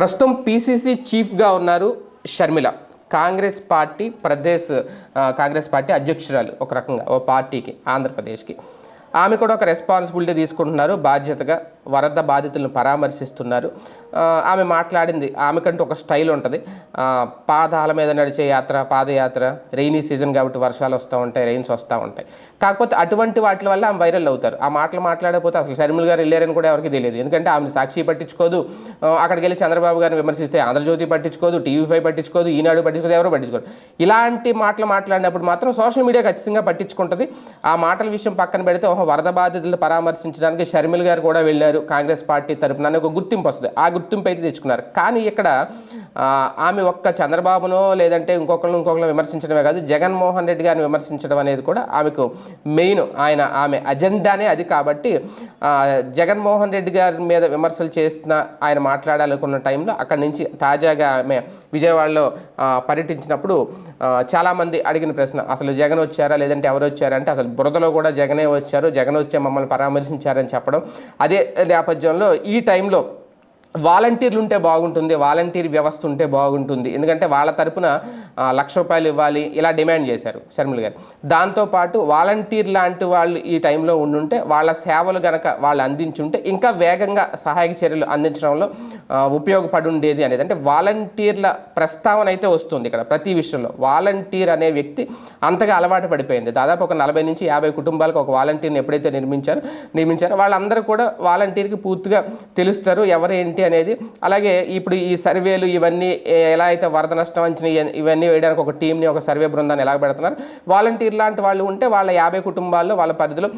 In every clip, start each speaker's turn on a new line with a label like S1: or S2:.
S1: ప్రస్తుతం పీసీసీ చీఫ్గా ఉన్నారు షర్మిల. కాంగ్రెస్ పార్టీ ప్రదేశ్ కాంగ్రెస్ పార్టీ అధ్యక్షురాలు ఒక రకంగా ఓ పార్టీకి ఆంధ్రప్రదేశ్కి. ఆమె కూడా ఒక రెస్పాన్సిబిలిటీ తీసుకుంటున్నారు బాధ్యతగా వరద బాధితులను పరామర్శిస్తున్నారు. ఆమె మాట్లాడింది ఆమెకంటూ ఒక స్టైల్ ఉంటుంది. పాదాల మీద నడిచే యాత్ర పాదయాత్ర రెయినీ సీజన్ కాబట్టి వర్షాలు వస్తూ ఉంటాయి రెయిన్స్ వస్తూ ఉంటాయి. కాకపోతే అటువంటి వాటి వల్ల ఆమె వైరల్ అవుతారు. ఆ మాటలు మాట్లాడకపోతే అసలు షర్మిల్ గారు వెళ్ళారని కూడా ఎవరికి తెలియదు. ఎందుకంటే ఆమె సాక్షి పట్టించుకోదు. అక్కడికి వెళ్ళి చంద్రబాబు గారిని విమర్శిస్తే ఆంధ్రజ్యోతి పట్టించుకోదు టీవీ ఫైవ్ పట్టించుకోదు ఈనాడు పట్టించుకోదు ఎవరు పట్టించుకోదు ఇలాంటి మాటలు మాట్లాడినప్పుడు మాత్రం సోషల్ మీడియా ఖచ్చితంగా పట్టించుకుంటుంది. ఆ మాటల విషయం పక్కన పెడితే వరద బాధితులను పరామర్శించడానికి షర్మిల్ గారు కూడా వెళ్ళారు కాంగ్రెస్ పార్టీ తరఫున అని ఒక గుర్తింపు వస్తుంది. ఆ గుర్తింపు అయితే తెచ్చుకున్నారు. కానీ ఇక్కడ ఆమె ఒక్క చంద్రబాబునో లేదంటే ఇంకొకరిని ఇంకొకరిని విమర్శించడమే కాదు జగన్మోహన్ రెడ్డి గారిని విమర్శించడం అనేది కూడా ఆమెకు మెయిన్. ఆయన ఆమె అజెండానే అది కాబట్టి జగన్మోహన్ రెడ్డి గారి మీద విమర్శలు చేస్తున్న ఆయన మాట్లాడాలనుకున్న టైంలో అక్కడి నుంచి తాజాగా ఆమె విజయవాడలో పర్యటించినప్పుడు చాలామంది అడిగిన ప్రశ్న అసలు జగన్ వచ్చారా లేదంటే ఎవరు వచ్చారా అంటే అసలు బురదలో కూడా జగనే వచ్చారు. జగన్ వచ్చే మమ్మల్ని పరామర్శించారని చెప్పడం అదే నేపథ్యంలో ఈ టైంలో వాలంటీర్లు ఉంటే బాగుంటుంది వాలంటీర్ వ్యవస్థ ఉంటే బాగుంటుంది. ఎందుకంటే వాళ్ళ తరపున లక్ష రూపాయలు ఇవ్వాలి ఇలా డిమాండ్ చేశారు షర్మిల గారు. దాంతోపాటు వాలంటీర్ లాంటి వాళ్ళు ఈ టైంలో ఉండుంటే వాళ్ళ సేవలు గనక వాళ్ళు అందించుంటే ఇంకా వేగంగా సహాయక చర్యలు అందించడంలో ఉపయోగపడి ఉండేది అనేది. అంటే వాలంటీర్ల ప్రస్తావన అయితే వస్తుంది ఇక్కడ ప్రతి విషయంలో. వాలంటీర్ అనే వ్యక్తి అంతగా అలవాటు పడిపోయింది. దాదాపు ఒక నలభై నుంచి యాభై కుటుంబాలకు ఒక వాలంటీర్ని ఎప్పుడైతే నిర్మించారో నిర్మించారో వాళ్ళందరూ కూడా వాలంటీర్కి పూర్తిగా తెలుస్తారు ఎవరు ఏంటి అనేది. అలాగే ఇప్పుడు ఈ సర్వేలు ఇవన్నీ ఎలా అయితే వరద నష్టం అంచనా ఇవన్నీ- వేయడానికి ఒక టీంని ఒక సర్వే బృందాన్ని ఎలా పెడుతున్నారు. వాలంటీర్ లాంటి వాళ్ళు ఉంటే వాళ్ళ యాభై కుటుంబాల్లో వాళ్ళ పరిధిలో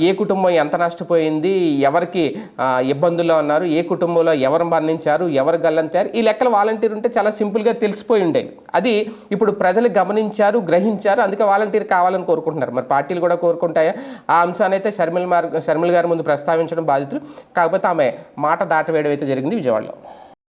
S1: ఏ కుటుంబం ఎంత నష్టపోయింది ఎవరికి ఇబ్బందుల్లో ఉన్నారు ఏ కుటుంబంలో ఎవరు మరణించారు ఎవరు గల్లంతారు ఈ లెక్కలు వాలంటీర్ ఉంటే చాలా సింపుల్గా తెలిసిపోయి ఉండేవి. అది ఇప్పుడు ప్రజలు గమనించారు గ్రహించారు అందుకే వాలంటీర్ కావాలని కోరుకుంటున్నారు. మరి పార్టీలు కూడా కోరుకుంటాయా? ఆ అంశాన్ని అయితే షర్మిల మార్ షర్మిల గారి ముందు ప్రస్తావించడం బాధితులు. కాకపోతే ఆమె మాట దాటవేయడం అయితే జరిగింది విజయవాడలో.